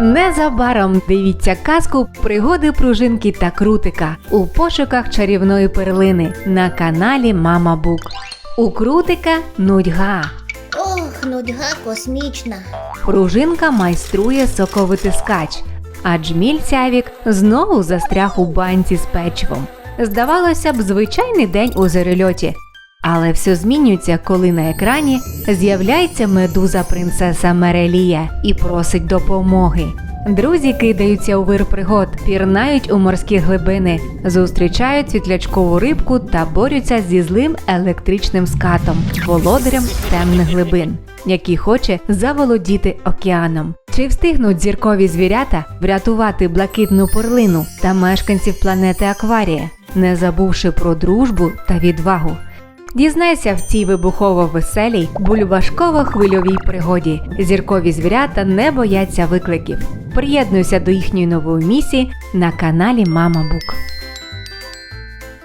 Незабаром дивіться казку пригоди пружинки та крутика у пошуках чарівної перлини на каналі Мама Бук. У крутика нудьга. Ох, нудьга космічна. Пружинка майструє соковитискач, а джміль Сявік знову застряг у банці з печивом. Здавалося б, звичайний день у зорельоті. Але все змінюється, коли на екрані з'являється медуза принцеса Мерелія і просить допомоги. Друзі кидаються у вир пригод, пірнають у морські глибини, зустрічають світлячкову рибку та борються зі злим електричним скатом, володарем темних глибин, який хоче заволодіти океаном. Чи встигнуть зіркові звірята врятувати блакитну перлину та мешканців планети Акварія, не забувши про дружбу та відвагу? Дізнайся в цій вибухово веселій, бульбашково-хвильовій пригоді. Зіркові звірята не бояться викликів. Приєднуйся до їхньої нової місії на каналі Мама Бук.